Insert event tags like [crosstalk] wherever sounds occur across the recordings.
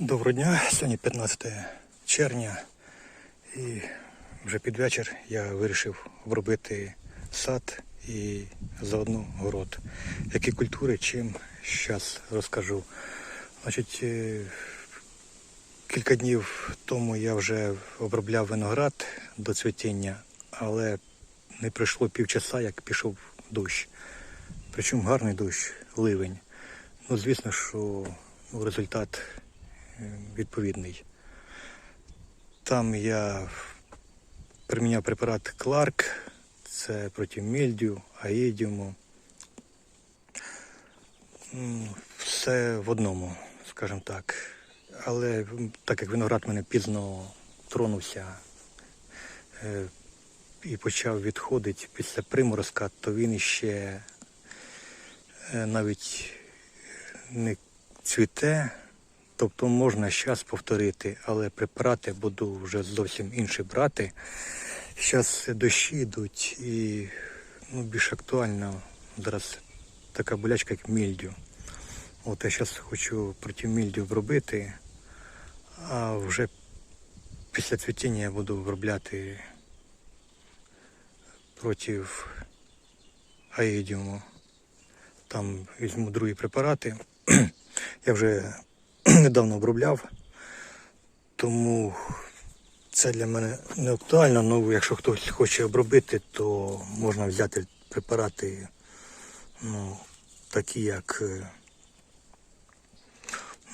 Доброго дня, сьогодні 15 червня і вже під вечір я вирішив обробити сад і заодно город. Які культури, чим, зараз розкажу. Значить, е, кілька днів тому я вже обробляв виноград до цвітіння, але не пройшло півчаса, як пішов дощ. Причому гарний дощ, ливень. Ну, звісно, що результат відповідний. Там я приміняв препарат Кларк, це проти мільдю, аїдіуму. Все в одному, скажімо так. Але так як виноград мене пізно тронувся е, і почав відходити після приморозка, то він іще е, навіть не цвіте, тобто можна зараз повторити, але препарати буду вже зовсім інші брати. Зараз дощі йдуть і ну, більш актуально зараз така болячка, як мільдю. От я зараз хочу проти мільдю обробити, а вже після цвітіння я буду обробляти проти аїдіуму. Там візьму другі препарати. [clears throat] Я вже [clears throat] недавно обробляв, тому це для мене не актуально. Ну, якщо хтось хоче обробити, то можна взяти препарати, ну, такі як е,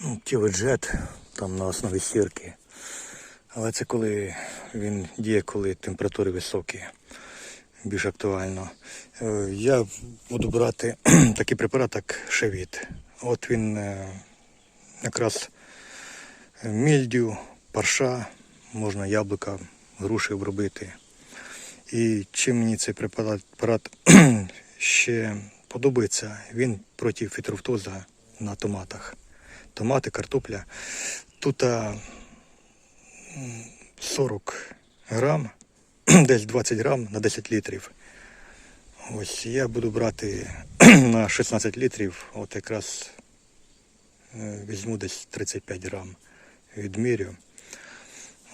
ну, Тіведжет, там на основі сірки. Але це коли він діє, коли температури високі більш актуально. Е, Я буду брати [clears throat] такий препарат, як шевіт. От він е, якраз мільдю, парша, можна яблука, груші обробити. І чим мені цей препарат [clears throat] ще подобається, він проти фітрофтоза на томатах. Томати, картопля. Тут 40 грам [clears throat] десь 20 грам на 10 літрів. Ось я буду брати [clears throat] на 16 літрів, от якраз е, візьму десь 35 грам відмірю.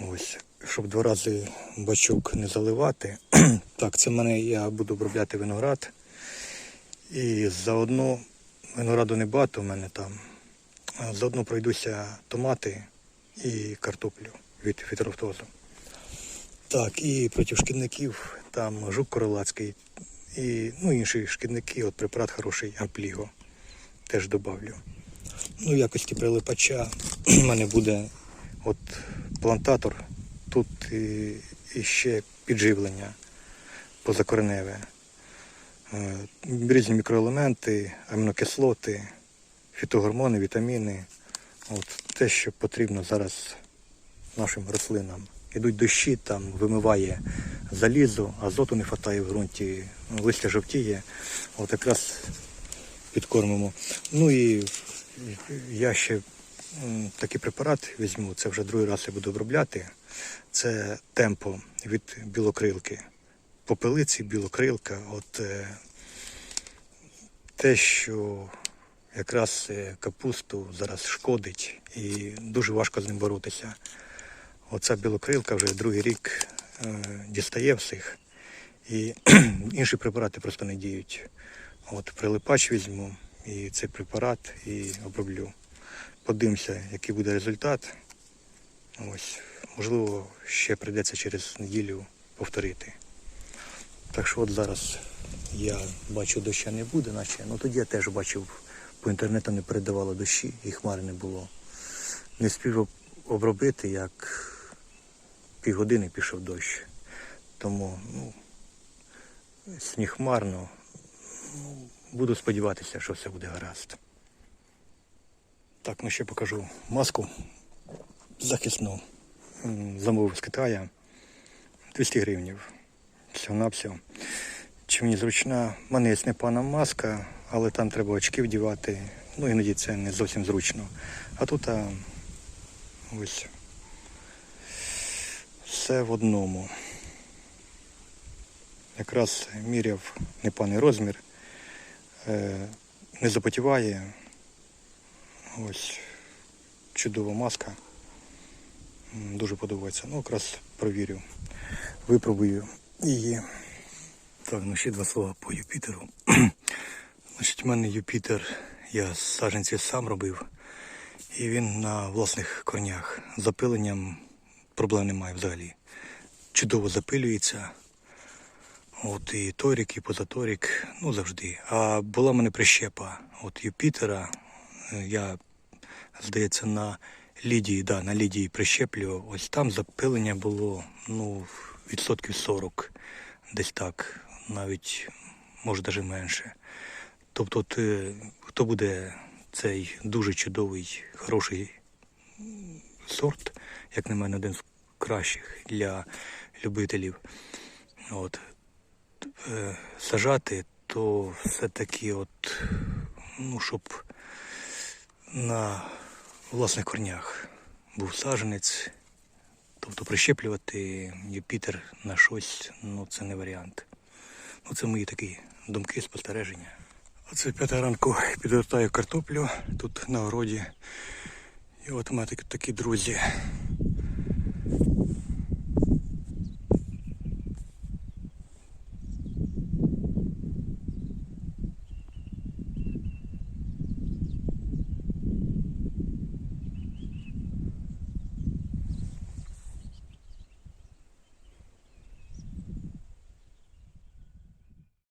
Ось, щоб два рази бачок не заливати. [clears throat] так, це в мене я буду обробляти виноград. І заодно винограду не багато в мене там. Заодно пройдуся томати і картоплю від фітрофтозу. Так, і проти шкідників там жук королацький і ну, інші шкідники, от препарат хороший ампліго. Теж добавлю. Ну, в якості прилипача в мене буде от плантатор, тут і, і ще підживлення позакореневе. Е, Різні мікроелементи, амінокислоти, фітогормони, вітаміни. От те, що потрібно зараз нашим рослинам. Ідуть дощі, там вимиває залізо, азоту не вистачає в ґрунті, листя жовтіє. От якраз підкормимо. Ну і я ще такий препарат візьму, це вже другий раз я буду обробляти. Це темпо від білокрилки. Попелиці, білокрилка. От е, те, що якраз е, капусту зараз шкодить і дуже важко з ним боротися. Оця білокрилка вже другий рік е, дістає всіх. І [clears throat] інші препарати просто не діють. От прилипач візьму і цей препарат і оброблю. Подивимося, який буде результат. Ось, можливо, ще прийдеться через неділю повторити. Так що от зараз я бачу, доща не буде, наче. Ну тоді я теж бачив, по інтернету не передавало дощі і хмари не було. Не спів обробити, як півгодини пішов дощ. Тому ну, сніг хмарно. Ну, буду сподіватися, що все буде гаразд. Так, ну ще покажу маску захисну. Замовив з Китая 200 гривнів. Всього на все. Чи мені зручна? У мене є непана маска, але там треба очки вдівати. Ну іноді це не зовсім зручно. А тут а, ось все в одному. Якраз міряв непаний розмір, не запотіває. Ось чудова маска. Дуже подобається. Ну, якраз провірю. Випробую її. Так, ну ще два слова по Юпітеру. [clears throat] Значить, у мене Юпітер, я саджанці сам робив. І він на власних корнях. Запиленням проблем немає взагалі. Чудово запилюється. От і торік, і позаторік, ну завжди. А була в мене прищепа. От Юпітера. Я, здається, на Лідії, да, на Лідії прищеплював. Ось там запилення було ну, відсотків 40, десь так, навіть може навіть менше. Тобто, от, е, хто буде цей дуже чудовий, хороший сорт, як на мене, один з кращих для любителів. От, сажати, то все-таки, от, ну, щоб на власних корнях був саженець. Тобто прищеплювати Юпітер на щось, ну це не варіант. Ну це мої такі думки, спостереження. Оце п'ята ранку підгортаю картоплю тут на городі. І от у мене такі, такі друзі.